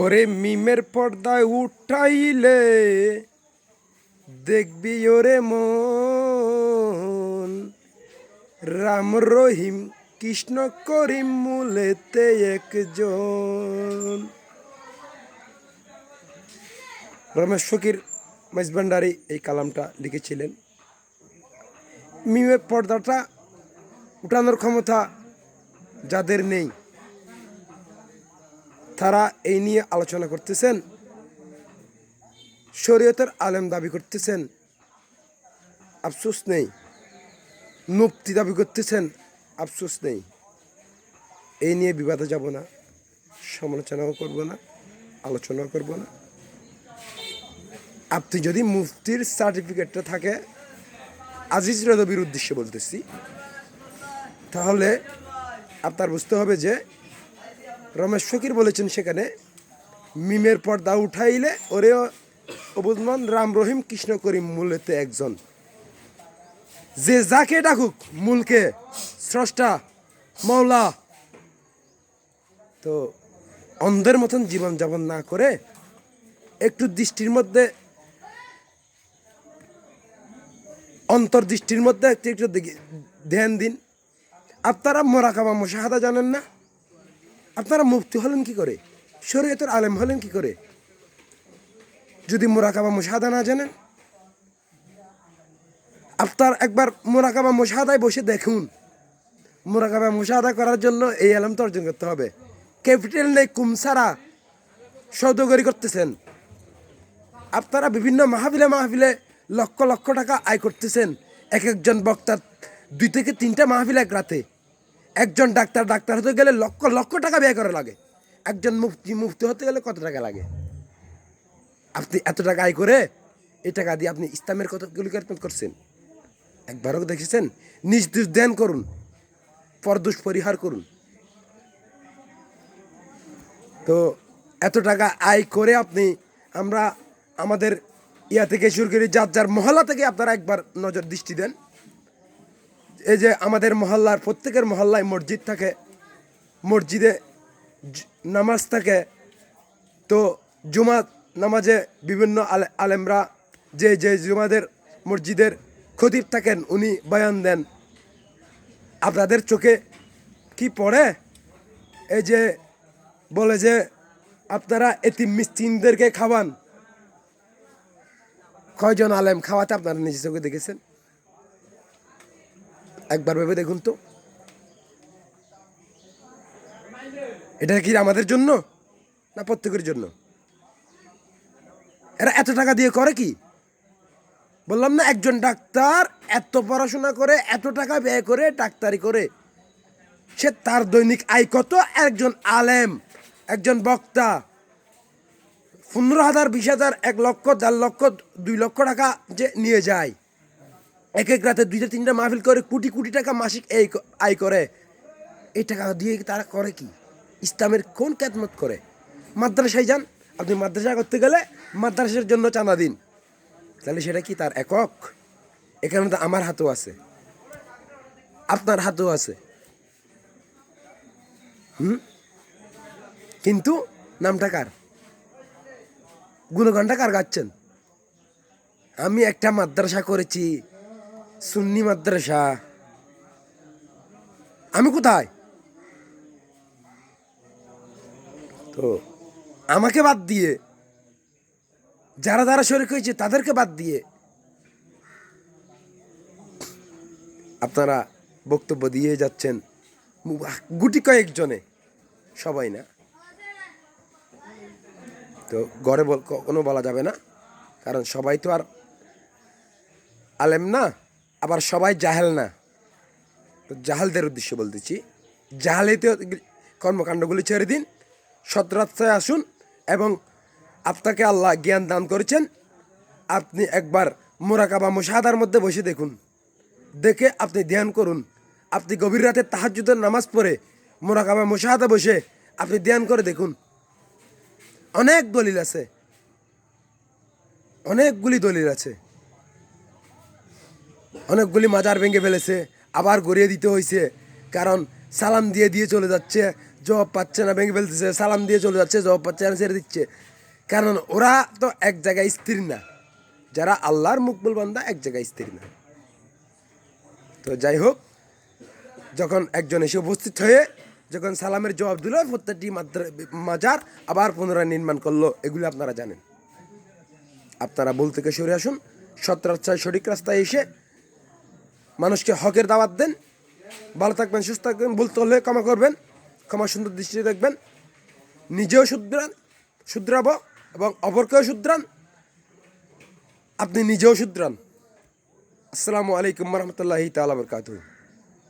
ওরে মিমের পর্দায় উঠাইলে দেখবি ওরে মন। রাম রহিম, কৃষ্ণ করিম মূলেতে একজন। রমেশ ফকির মেজবান্ডারি এই কালামটা লিখেছিলেন। মিমের পর্দাটা উঠানোর ক্ষমতা যাদের নেই তারা এই নিয়ে আলোচনা করতেছেন। শরীয়তের আলেম দাবি করতেছেন। আফসোস নেই। মুক্তি দাবি করতেছেন। আফসোস নেই। এই নিয়ে বিবাদে যাব না। সমালোচনাও করব না। আলোচনাও করব না। আপনি যদি মুফতির সার্টিফিকেটটা থাকে, আজিজ রদবির উদ্দেশ্যে বলতেছি, তাহলে আপনার বুঝতে হবে যে রমেশ ফকির বলেছেন সেখানে, মিমের পর্দা উঠাইলে ওরে অবুদমান রাম রহিম কৃষ্ণ করিম মূলেতে একজন। যে যাকে ডাকুক মূলকে, স্রষ্টা মৌলা তো অন্ধের মতন জীবন যাপন না করে একটু দৃষ্টির মধ্যে অন্তর্দৃষ্টির মধ্যে একটু একটু ধ্যান দিন। আপনারা মোরাকাবা মোশাহাদা জানেন না? আপনারা মুক্তি হলেন কি করে? শরীয়তের আলেম হলেন কি করে? যদি মোরাকাবা মুশাহাদা না জানেন? আপনার একবার মোরাকাবা মুশাহাদায় বসে দেখুন। মোরাকাবা মুশাহাদা করার জন্য এই আলেম তো অর্জন করতে হবে। ক্যাপিটাল নেই, কুমসারা সৌদগরি করতেছেন। আপনারা বিভিন্ন মাহফিলে মাহফিলে লক্ষ লক্ষ টাকা আয় করতেছেন। এক একজন বক্তার দুই থেকে তিনটা মাহফিল এক রাতে। একজন ডাক্তার ডাক্তার হতে গেলে লক্ষ লক্ষ টাকা ব্যয় করা লাগে। একজন মুফতি মুফতি হতে গেলে কত টাকা লাগে? আপনি এত টাকা আয় করে এই টাকা দিয়ে আপনি ইসলামের কতগুলি খেদমত করছেন? একবারও দেখেছেন? নিজ দুষ ধ্যান করুন। পরদোষ পরিহার করুন। তো এত টাকা আয় করে আপনি, আমরা আমাদের ইয়া থেকে শুরু করে যার যার মহল্লা থেকে আপনারা একবার নজর দৃষ্টি দেন। এই যে আমাদের মহল্লার, প্রত্যেকের মহল্লায় মসজিদ থাকে, মসজিদে নামাজ থাকে। তো জুমা নামাজে বিভিন্ন আলে- আলেমরা যে যে জুমাদের মসজিদের খতিব থাকেন, উনি বয়ান দেন। আপনাদের চোখে কি পড়ে? এই যে বলে যে, আপনারা এতিম মিস্তিনদেরকে খাওয়ান। কয়জন আলেম খাওয়াতে আপনারা নিজে চোখে দেখেছেন? একবার ভেবে দেখুন তো। এটা কি আমাদের জন্য? না প্রত্যেকের জন্য? এরা এত টাকা দিয়ে করে কি? বললাম না, একজন ডাক্তার এত পড়াশোনা করে, এত টাকা ব্যয় করে, ডাক্তারি করে। সে তার দৈনিক আয় কত? একজন আলেম, একজন বক্তা। পনেরো হাজার, বিশ হাজার, এক লক্ষ, দেড় লক্ষ, দুই লক্ষ টাকা যে নিয়ে যায়। এক এক রাতে দুইটা তিনটা মাহফিল করে কোটি কোটি টাকা মাসিক এই আয় করে। এই টাকা দিয়ে তারা করে কি? ইসলামের কোন ক্যাতমত করে? মাদ্রাসায় যান, আপনি মাদ্রাসা করতে গেলে মাদ্রাসার জন্য চাঁদা দিন। তাহলে সেটা কি তার একক? এখানে তো আমার হাতও আছে। আপনার হাতও আছে। হুম? কিন্তু নামটা কার? গুণগানটা কার গাচ্ছেন? আমি একটা মাদ্রাসা করেছি সুন্নি মাদ্রাসা। আমি কোথায়? তো আমাকে বাদ দিয়ে, যারা যারা শরিক হয়েছে তাদেরকে বাদ দিয়ে আপনারা বক্তব্য দিয়ে যাচ্ছেন গুটি কয়েকজনে, সবাই না? তো বল কোনো বলা যাবে না, কারণ সবাই তো আর আলেম না। আবার সবাই জাহেল না। তো জাহালদের উদ্দেশ্যে বলতেছি, জাহালিতে কর্মকাণ্ডগুলি ছেড়ে দিন সৎরাস্তায় আসুন এবং আপনাকে আল্লাহ জ্ঞান দান করেছেন। আপনি একবার মোরাকাবা মুশাহাদার মধ্যে বসে দেখুন, দেখে আপনি ধ্যান করুন। আপনি গভীর রাতে তাহাজ্জুদের নামাজ পড়ে মোরাকাবা মুশাহাদা বসে আপনি ধ্যান করে দেখুন। অনেক দলিল আছে, অনেকগুলি দলিল আছে। অনেকগুলি মাজার ভেঙে ফেলেছে, আবার গড়িয়ে দিতে হয়েছে কারণ সালাম দিয়ে দিয়ে চলে যাচ্ছে, জবাব পাচ্ছে না, ভেঙে ফেলতেছে, সালাম দিয়ে চলে যাচ্ছে, জবাব পাচ্ছে না ছেড়ে দিচ্ছে। কারণ ওরা তো এক জায়গায় স্থির না। যারা আল্লাহর মুকবুল বান্দা এক জায়গায় স্থির না। তো যাই হোক, যখন একজন এসে উপস্থিত হয়ে যখন সালামের জবাব দিল, প্রত্যেকটি মাজার আবার পুনরায় নির্মাণ করল, এগুলো আপনারা জানেন। আপনারা ভুল থেকে সরে আসুন। সৎ রাস্তায় সঠিক রাস্তায় এসে মানুষকে হকের দাওয়াত দেন, ভালো থাকবেন, সুস্থ থাকবেন বলতে হলে ক্ষমা করবেন, ক্ষমা সুন্দর দৃষ্টিতে দেখবেন, নিজেও শুধরান, শুধরাব এবং অপরকেও শুধরান, আপনি নিজেও শুধরান। আসসালামু আলাইকুম রহমতুল্লাহি তালা বরকাতুহ।